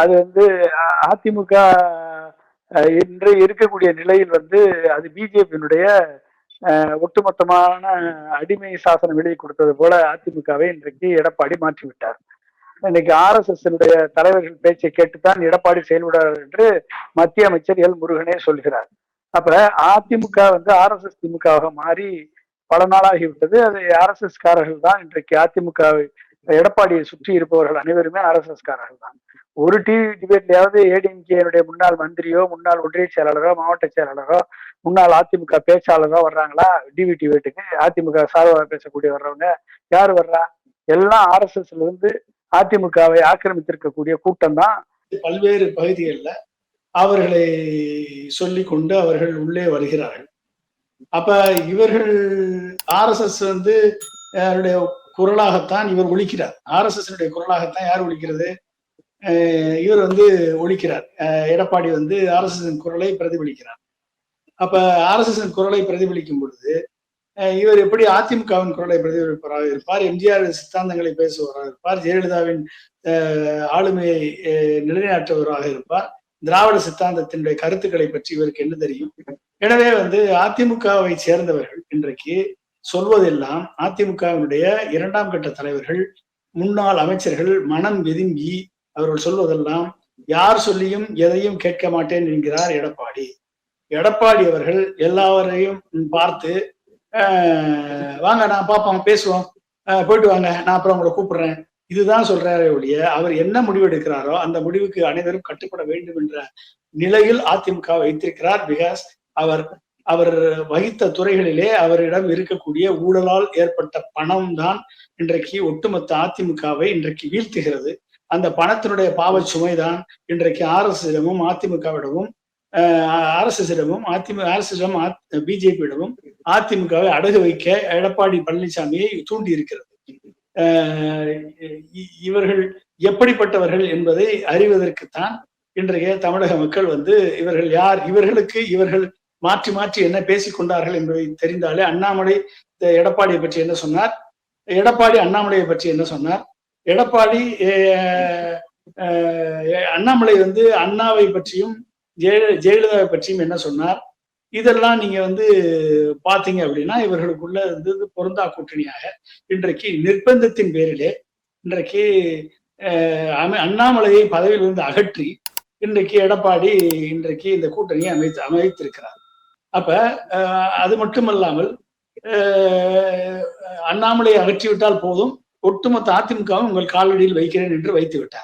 அது வந்து அதிமுக இன்று இருக்கக்கூடிய நிலையில் வந்து அது பிஜேபியினுடைய ஒட்டுமொத்தமான அடிமை சாசனம் வெளியே கொடுத்தது போல அதிமுகவை இன்றைக்கு எடப்பாடி மாற்றி விட்டார் இன்னைக்கு ஆர்எஸ்எஸ் தலைவர்கள் பேச்சை கேட்டுத்தான் எடப்பாடி செயல்படுவார் என்று மத்திய அமைச்சர் எல் முருகனே சொல்கிறார். அப்ப அதிமுக வந்து ஆர்எஸ்எஸ் திமுகவாக மாறி பல நாளாகிவிட்டது. அது ஆர்எஸ்எஸ் காரர்கள் தான் இன்றைக்கு அதிமுக எடப்பாடியை சுற்றி இருப்பவர்கள் அனைவருமே ஆர்எஸ்எஸ் காரர்கள் தான். ஒரு டிவி டிபேட்லயாவது ஏடிஎம்கேனுடைய முன்னாள் மந்திரியோ முன்னாள் ஒன்றிய செயலாளரோ மாவட்ட செயலாளரோ முன்னாள் அதிமுக பேச்சாளரோ வர்றாங்களா? டிவி டிபேட்டுக்கு அதிமுக சார்பாக பேசக்கூடிய வர்றவங்க யார் வர்றா? எல்லாம் ஆர்எஸ்எஸ்ல இருந்து அதிமுகவை ஆக்கிரமித்திருக்கக்கூடிய கூட்டம் தான் பல்வேறு பகுதிகளில் அவர்களை சொல்லி கொண்டு அவர்கள் உள்ளே வருகிறார்கள். அப்ப இவர்கள் ஆர்எஸ்எஸ் வந்து அவருடைய குரலாகத்தான் இவர் ஒழிக்கிறார் ஆர்எஸ்எஸ் குரலாகத்தான் யார் ஒழிக்கிறது இவர் வந்து ஒழிக்கிறார். எடப்பாடி வந்து ஆர்எஸ்எஸின் குரலை பிரதிபலிக்கிறார். அப்ப ஆர்எஸ்எஸ் குரலை பிரதிபலிக்கும் பொழுது இவர் எப்படி அதிமுகவின் குரலை பிரதிபலிப்பவராக இருப்பார் எம்ஜிஆர் சித்தாந்தங்களை பேசுபவராக இருப்பார் ஜெயலலிதாவின் ஆளுமையை நிலைநாட்டுவராக இருப்பார் திராவிட சித்தாந்தத்தினுடைய கருத்துக்களை பற்றி இவருக்கு என்ன தெரியும்? எனவே வந்து அதிமுகவை சேர்ந்தவர்கள் இன்றைக்கு சொல்வதெல்லாம் அதிமுகவினுடைய இரண்டாம் கட்ட தலைவர்கள் முன்னாள் அமைச்சர்கள் மனம் வெதுங்கி அவர்கள் சொல்வதெல்லாம் யார் சொல்லியும் எதையும் கேட்க மாட்டேன் என்கிறார் எடப்பாடி. எடப்பாடி அவர்கள் எல்லாவரையும் பார்த்து "ஆஹ், வாங்க நான் பார்ப்போம் பேசுவோம். போயிட்டு வாங்க நான் அப்புறம் உங்களை கூப்பிடுறேன். இதுதான் சொல்றாரே ஒழிய அவர் என்ன முடிவு எடுக்கிறாரோ அந்த முடிவுக்கு அனைவரும் கட்டுப்பட வேண்டும் என்ற நிலையில் அதிமுக வைத்திருக்கிறார். பிகாஸ் அவர் அவர் வகித்த துறைகளிலே அவரிடம் இருக்கக்கூடிய ஊழலால் ஏற்பட்ட பணம் தான் இன்றைக்கு ஒட்டுமொத்த அதிமுகவை இன்றைக்கு வீழ்த்துகிறது. அந்த பணத்தினுடைய பாவச் சுமைதான் இன்றைக்கு ஆர்எஸ்எஸிடமும் அதிமுகவிடமும் ஆர்எஸ்எஸிடமும் அதிமுக ஆர்எஸ்எஸிடம் பிஜேபியிடமும் அதிமுகவை அடகு வைக்க எடப்பாடி பழனிசாமியை தூண்டி இருக்கிறது இ- இவர்கள் எப்படிப்பட்டவர்கள் என்பதை அறிவதற்குத்தான் இன்றைய தமிழக மக்கள் வந்து இவர்கள் யார் இவர்களுக்கு இவர்கள் மாற்றி மாற்றி என்ன பேசிக் கொண்டார்கள் என்பதை தெரிந்தாலே அண்ணாமலை எடப்பாடியை பற்றி என்ன சொன்னார்? எடப்பாடி அண்ணாமலையை பற்றி என்ன சொன்னார்? எடப்பாடி அண்ணாமலை வந்து அண்ணாவை பற்றியும் ஜெய ஜெயலலிதாவை பற்றியும் என்ன சொன்னார்? இதெல்லாம் நீங்க வந்து பாத்தீங்க அப்படின்னா இவர்களுக்குள்ள வந்து பொருந்தா கூட்டணியாக இன்றைக்கு நிர்பந்தத்தின் பேரிலே இன்றைக்கு அஹ், அம- அண்ணாமலையை பதவியிலிருந்து அகற்றி இன்றைக்கு எடப்பாடி இன்றைக்கு இந்த கூட்டணியை அமைத்து அமைத்திருக்கிறார். அப்ப அஹ், அது மட்டுமல்லாமல் அண்ணாமலையை அகற்றிவிட்டால் போதும். ஒட்டுமொத்த அதிமுகவும் உங்கள் காலடியில் வைக்கிறேன் என்று வைத்து விட்டார்